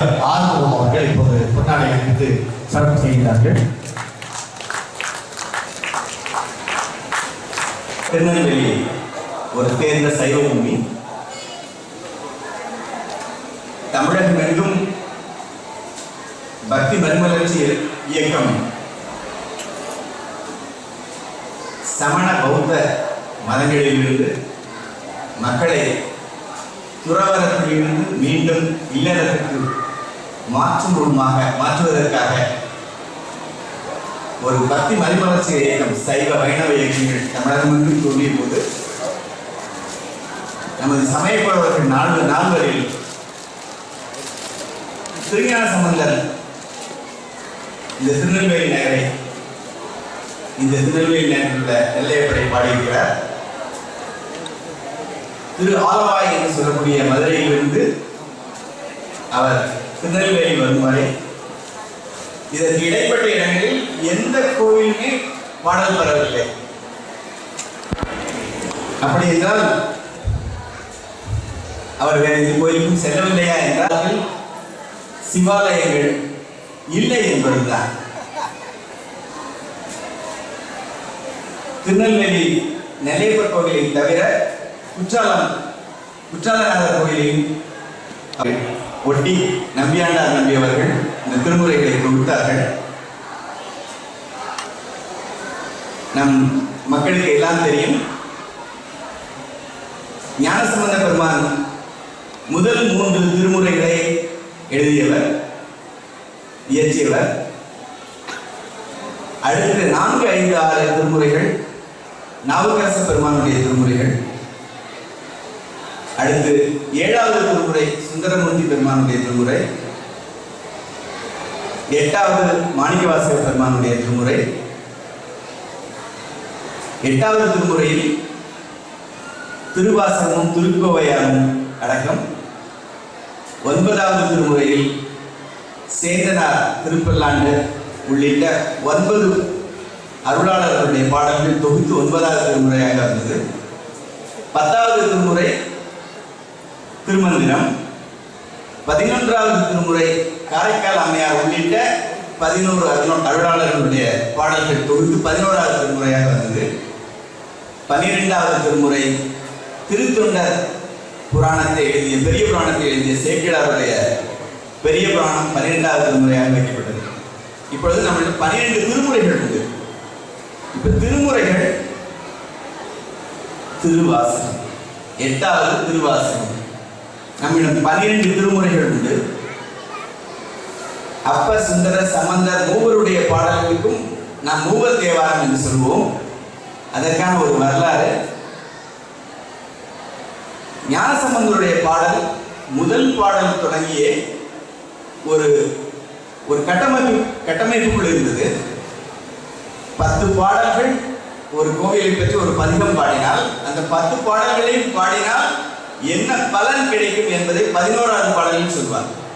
ஆர்வம் அவர்கள் இப்போது பொன்னாடை அணிந்து சிறப்பு செய்கிறார்கள். திருநெல்வேலி ஒரு தேர்ந்த சைவ பூமி. தமிழகம் எங்கும் பக்தி மறுமலர்ச்சி இயக்கம். சமண பௌத்த மதங்களிலிருந்து மக்களை துறவரத்திலிருந்து மீண்டும் இல்லறத்துக்கு மாற்றும் ரூபமாக மாற்றுவதற்காக ஒரு பக்தி மறுமலர்ச்சி இயக்கம் சைவ வைணவ இயக்கங்கள் தமிழகம் என்று கூறிய போது நமது சமயப்படவர்கள் நான்கு நாள்களில் திருஞான சம்பந்தர் இந்த திருநெல்வேலி நகரை இந்த திருநெல்வேலி நகரில் உள்ள நெல்லையப்படை பாடியிருக்கிறார். திரு ஆலவாய் என்று சொல்லக்கூடிய மதுரையிலிருந்து அவர் திருநெல்வேலி வரும் வரை இதற்கு இடைப்பட்ட இடங்களில் எந்த கோவிலுமே பாடல் பெறவில்லை. அப்படி என்றால் அவர் வேறு எந்த கோயிலுக்கும் செல்லவில்லையா என்றால் சிவாலயங்கள் இல்லை என்பதுதான். திருநெல்வேலி நெல்லையப்பர் கோவிலை தவிர குற்றாலம் குற்றாலநாதர் கோயிலையும் ஒட்டி நம்பியாண்டார் நம்பியவர்கள் இந்த திருமுறைகளை தொகுத்தார்கள் நம் மக்களுக்கு எல்லாம் தெரியும் ஞானசம்பந்த பெருமான் முதல் மூன்று திருமுறைகளை எழுதியவர் இயற்றியவர். அடுத்து நான்கு ஐந்து ஆறு திருமுறைகள் நாவுக்கரச பெருமானுடைய திருமுறை. அடுத்து ஏழாவது திருமுறை சுந்தரமூர்த்தி பெருமானுடைய திருமுறை. எட்டாவது மாணிக்கவாசக பெருமானுடைய திருமுறை. எட்டாவது திருமுறையில் திருவாசகமும் திருக்கோவையாரும் அடக்கம். ஒன்பதாவது திருமுறையில் சேந்தனார் திருப்பல்லாண்டு உள்ளிட்ட ஒன்பது அருளாளர்களுடைய பாடல்கள் தொகுத்து ஒன்பதாவது திருமுறையாக இருந்தது. பத்தாவது திருமுறை திருமந்திரம். பதினொன்றாவது திருமுறை காரைக்கால் அம்மையார் உள்ளிட்ட பதினோரு அருண- அருளாளர்களுடைய பாடல்கள் தொகுத்து பதினோராவது திருமுறையாக வந்தது. பன்னிரெண்டாவது திருமுறை திருத்தொண்டர் புராணத்தை எழுதிய பெரிய புராணத்தை எழுதிய சேக்கிழாருடைய பெரிய புராணம் பன்னிரெண்டாவது திருமுறையாக வைக்கப்பட்டது. இப்பொழுது நம்மளுக்கு பன்னிரெண்டு திருமுறைகள் உண்டு இப்ப திருமுறைகள் திருவாசகம். எட்டாவது திருவாசகம். நம்மிடம் பன்னிரெண்டு திருமுறைகள் உண்டு. அப்ப சுந்தர சம்பந்தர் மூவருடைய பாடல்களுக்கும் நாம் மூவர் தேவாரம் என்று சொல்வோம் அதற்கான ஒரு வரலாறு. ஞானசம்பந்தருடைய பாடல் முதல் பாடல் தொடங்கிய ஒரு ஒரு கட்டமைப்பு கட்டமைப்புக்குள் இருந்தது. பத்து பாடல்கள் ஒரு கோவிலை பற்றி ஒரு பதிகம் பாடினால் அந்த பத்து பாடல்களையும் பாடினால் என்ன பலன் கிடைக்கும் என்பதை பதினோராவது பாடலில் சொல்வார்.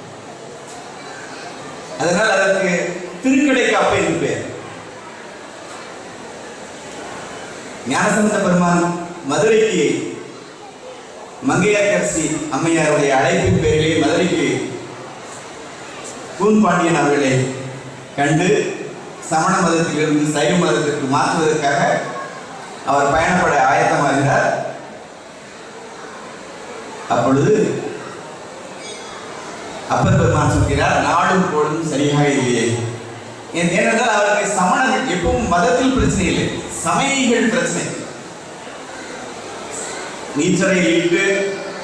அதனால் அதற்கு திருக்கடைக்காப்பு என்று பெயர். ஞானசம்பந்த பெருமான் மதுரைக்கு மங்கையரசி அம்மையாருடைய அழைப்பின் பேரிலே மதுரைக்கு கூன்பாண்டியன் அவர்களை கண்டு சமண மதத்திலிருந்து சைவ மதத்திற்கு மாற்றுவதற்காக அவர் பயணப்பட ஆயத்தமாகிறார். அப்பொழுது அப்பர் பெருமான் சொல்கிறார் நாடும் பொழுதும் சரியாக இல்லையே. ஏன் ஏனென்றால் அவருக்கு சமணர்கள் எப்பவும் மதத்தில் பிரச்சனை இல்லை சமயங்கள் பிரச்சனை. நீச்சரை இட்டு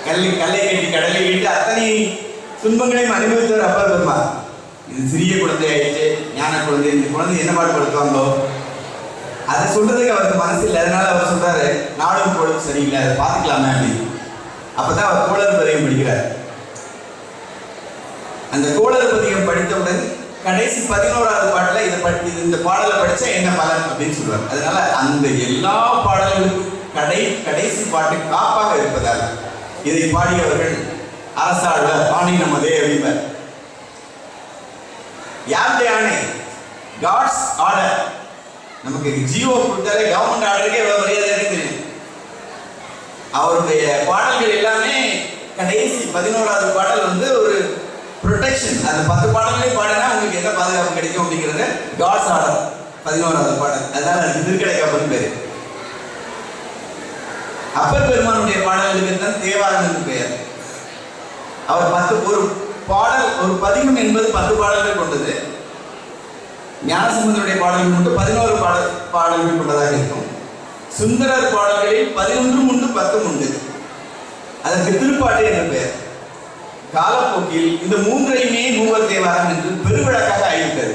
கல்லை கல்லை கட்டி கடலை இட்டு அத்தனை துன்பங்களையும் அனுபவித்தவர் அப்பர் பெருமான். இது சிறிய குழந்தை ஆயிடுச்சு ஞான குழந்தை இந்த குழந்தை என்ன பாடுபடுத்துவாங்களோ அதை சொல்றதுக்கு அவருக்கு மனசு இல்லை அதனால அவர் சொல்றாரு நாடும் பொழுது சரியில்லை அதை பார்த்துக்கலாமே அப்படின்னு. அப்பதான் அவர் கோளறு பதியம் படிக்கிறார். அந்த கோளறு பதியம் படித்தவுடன் கடைசி பதினோராவது பாட்டுல இதை படி இந்த பாடலை படிச்சா என்ன பலன் அப்படின்னு சொல்லுவார். அதனால அந்த எல்லா பாடல்களுக்கும் கடை கடைசி பாட்டு காப்பாக இருப்பதால் இதை பாடியவர்கள் அரசாழ்வார் பாணி நமதே அறிவர். யாருடைய ஆணை காட்ஸ் ஆர்டர் நமக்கு ஜியோ கொடுத்தாலே கவர்மெண்ட் ஆர்டருக்கே எவ்வளவு மரியாதை இருக்கு தெரியும்? அவருடைய பாடல்கள் எல்லாமே கடைசி பதினோராவது பாடல் வந்து ஒரு ப்ரொடெக்ஷன் அந்த பத்து பாடல்களையும் பாடினா உங்களுக்கு என்ன பாதுகாப்பு கிடைக்கும் அப்படிங்கிறது காட்ஸ் ஆர்டர் பதினோராவது பாடல். அதனால திருக்கடை திருக்கடைக்காப்பன் பேர். அப்பர் பெருமானுடைய பாடல்களுக்கு தான் தேவாரம் பெயர். அவர் பத்து ஒரு பாடல் ஒரு பதிகம் என்பது பத்து பாடல்கள் கொண்டது. ஞானசம்பந்தருடைய பாடல்கள் மட்டும் பதினோரு பாடல் பாடல்கள் கொண்டதாக இருக்கும். சுந்தரர் பாடல்களில் பதினொன்றும் உண்டு பத்தும் உண்டு அதற்கு திருப்பாட்டு என்ற பெயர். காலப்போக்கில் இந்த மூன்றையுமே மூவர் தேவாரம் என்று பெருவிழக்காக ஆகிவிட்டது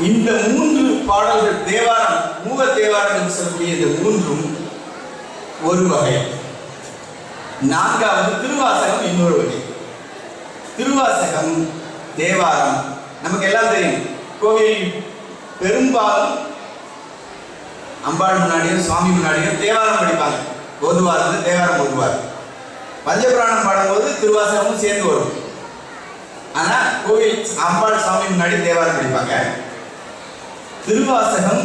இந்த மூன்று பாடல்கள் தேவாரம் மூவர் தேவாரம் என்று சொல்லக்கூடிய இந்த மூன்றும் ஒரு வகை. நான்காவது திருவாசகம் இன்னொரு வகை. திருவாசகம் தேவாரம். நமக்கு எல்லாம் தெரியும். கோவில் பெரும்பாலும் அம்பாள் முன்னாடியும் சுவாமி முன்னாடியும் தேவாரம் படிப்பாங்க. ஓதுவார் வந்து தேவாரம் ஓதுவார். பஞ்சபுராணம் பாடும்போது திருவாசகமும் சேர்ந்து வரும். ஆனால் கோவில் அம்பாள் சுவாமி முன்னாடி தேவாரம் படிப்பாங்க. திருவாசகம்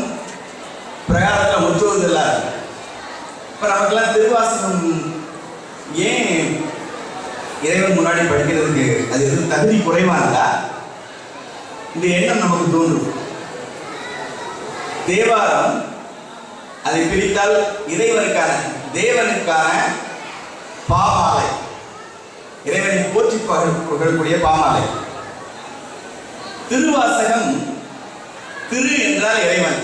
பிரகாரத்தில் முற்றுவதில்ல இப்போ நமக்கெல்லாம் திருவாசகம் ஏன் இறைவன் முன்னாடி படிக்கிறதுக்கு அது எதுவும் தகுதி குறைவானதா இந்த எண்ணம் நமக்கு தோன்றும். தேவாரம் அதை பிரித்தால் இறைவனுக்கான தேவனுக்கான பாமாலை. இறைவனை போற்றி புகழக்கூடிய பாமாலை. திருவாசகம் திரு என்றால் இறைவன்.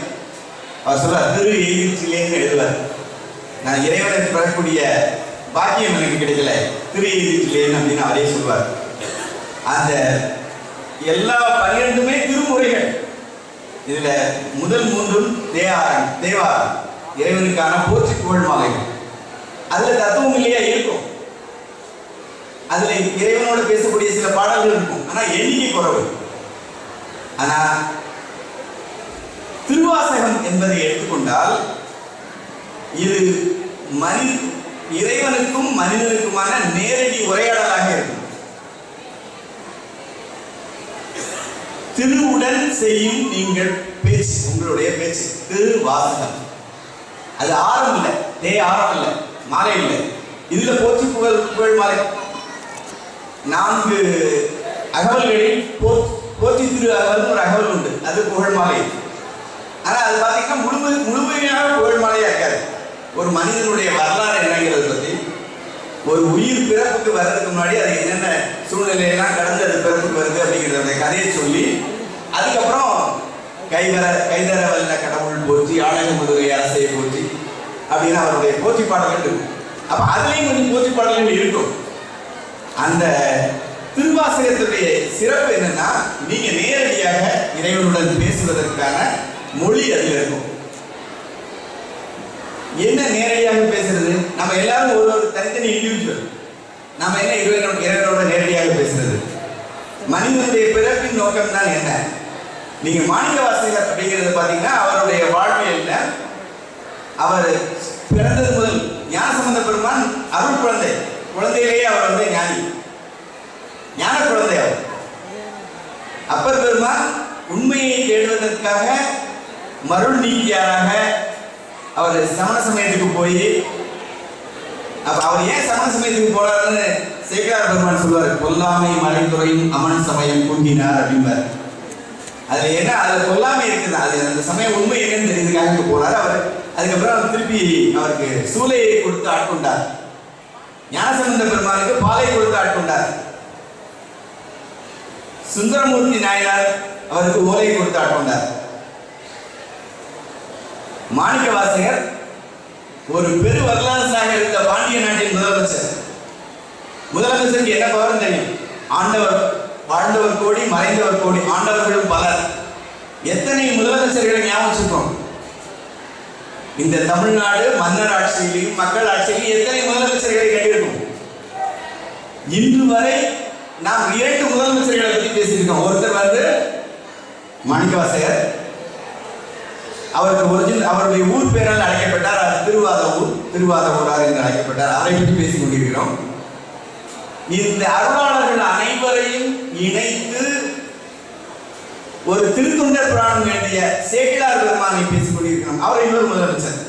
அவர் சொல்றார் திரு எய்திச்சிலேன்னு எழுதுவார். நான் இறைவனை பெறக்கூடிய பாக்கியம் எனக்கு கிடைக்கல. திரு எய்திச்சிலேன் அப்படின்னு அவரே சொல்வார். அந்த எல்லா பன்னிரெண்டுமே திருமுறைகள். இதுல முதல் மூன்றும் தேவாரம் தேவாரம். இறைவனுக்கான போற்றி புகழ் மாலைகள் அதுல தத்துவம் இல்லையா? இருக்கும். அதுல இறைவனோட பேசக்கூடிய சில பாடல்கள் இருக்கும். ஆனா எண்ணிக்கை குறைவு. ஆனா திருவாசகம் என்பதை எடுத்துக்கொண்டால் இது மனி இறைவனுக்கும் மனிதனுக்குமான நேரடி உரையாடலாக இருக்கும். திருவுடன் செய்யும் நீங்கள் பேச்சு உங்களுடைய பேச்சு. திருவாசகம். அது ஆரம் இல்லை. டே ஆரம் இல்லை. மாலை இல்லை. இதுல போற்றி புகழ் புகழ் மாலை. நான்கு அகவல்களில் போற்றி திரு அகவல் ஒரு அகவல் உண்டு. அது புகழ் மாலை. ஆனால் அது பார்த்தீங்கன்னா முழுமை முழுமையாக புகழ் மாலையாக இருக்காது. ஒரு மனிதனுடைய வரலாறு என்னங்கிறத பற்றி ஒரு உயிர் பிறப்புக்கு வர்றதுக்கு முன்னாடி அது என்னென்ன சூழ்நிலையெல்லாம் கடந்து அது பிறப்புக்கு வருது அப்படிங்கிறத கதையை சொல்லி அதுக்கப்புறம் கைவர கைதரவல்ல கடவுள் போற்றி ஆடக முதுகை அரசை போற்றி அப்படின்னு அவருடைய போற்றி பாடல்கள் இருக்கும். அப்ப அதுலேயும் கொஞ்சம் போற்றி பாடல்கள் இருக்கும். அந்த திருவாசகத்துடைய சிறப்பு என்னன்னா நீங்க நேரடியாக இறைவனுடன் பேசுவதற்கான மொழி அதில் இருக்கும். என்ன நேரடியாக பேசுறது? நம்ம எல்லாரும் ஒரு ஒரு தனித்தனி இண்டிவிஜுவல் நம்ம என்ன இறைவனோட இறைவனோட நேரடியாக பேசுறது? மனிதனுடைய பிறப்பின் நோக்கம் தான் என்ன? நீங்க மாணிக்க வாசகர் அப்படிங்கிறது பாத்தீங்கன்னா அவருடைய வாழ்வியல்ல அவர் பிறந்தது முதல் ஞான சம்பந்த பெருமான் அருள் குழந்தை. குழந்தையிலேயே அவர் வந்து ஞானி. ஞான குழந்தை அவர். அப்பர் பெருமான் உண்மையை தேடுவதற்காக மருள் நீக்கியாராக அவர் சமண சமயத்துக்கு போய் அப்ப அவர் ஏன் சமண சமயத்துக்கு போறாருன்னு சேகரார் பெருமான் சொல்வார் கொல்லாமை மலைத்துறையும் அமன் சமயம் குங்கினார் அப்படிம்பார். அதில் என்ன? அதை கொல்லாமை இருக்குது. அது அந்த சமயம் உண்மை என்னன்னு தெரியுதுக்காக போனார் அவர். அதுக்கப்புறம் அவர் திருப்பி அவருக்கு சூளையை கொடுத்து ஆட்கொண்டார். ஞானசம்பந்த பெருமானுக்கு பாலை கொடுத்து ஆட்கொண்டார். சுந்தரமூர்த்தி நாயனார் அவருக்கு ஓலையை கொடுத்து ஆட்கொண்டார். மாணிக்க வாசகர் ஒரு பெரு வரலாற்றாக இருந்த பாண்டிய நாட்டின் முதலமைச்சர். முதலமைச்சருக்கு என்ன பவரும் தெரியும்? ஆண்டவர். வாழ்ந்தவர் கோடி மறைந்தவர் கோடி ஆண்டவர்களும் பலர். எத்தனை முதலமைச்சர்களை ஞாபகம் இந்த தமிழ்நாடு மன்னர் ஆட்சியிலையும் மக்கள் ஆட்சியிலையும் எத்தனை முதலமைச்சர்களை கண்டிருக்கும்? இன்று வரை நாம் இரண்டு முதலமைச்சர்களை பற்றி பேசியிருக்கோம். ஒருத்தர் வந்து மாணிக்கவாசகர் அவருக்கு ஒரிஜினல் அவருடைய ஊர் பேரால் அழைக்கப்பட்டார். திருவாத ஊர் திருவாத ஊரார் என்று அழைக்கப்பட்டார். அதை பற்றி பேசிக் கொண்டிருக்கிறோம் இந்த அருளாளர்கள் அனைவரையும் இணைத்து ஒரு திருத்துண்டர் புராணம் வேண்டிய சேக்கிழார் பெருமானை பேசிக் கொண்டிருக்கிறோம் அவர் இன்னொரு முதலமைச்சர்.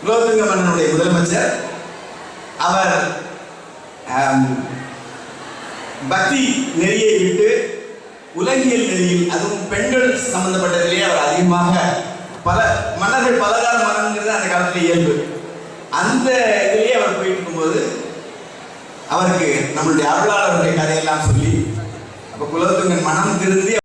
குலோத்துங்க மன்னனுடைய முதலமைச்சர். அவர் பக்தி நெறியை விட்டு உலகியல் நெறியில் அதுவும் பெண்கள் சம்பந்தப்பட்டதிலே அவர் அதிகமாக பல மன்னர்கள் பலகார மன்னங்கிறது அந்த காலத்தில் இயல்பு. அந்த இதிலே அவர் போயிட்டு இருக்கும்போது அவருக்கு நம்மளுடைய அருளாளருடைய கதையெல்லாம் சொல்லி அப்ப குலத்துங்கன் மனம் திருந்தி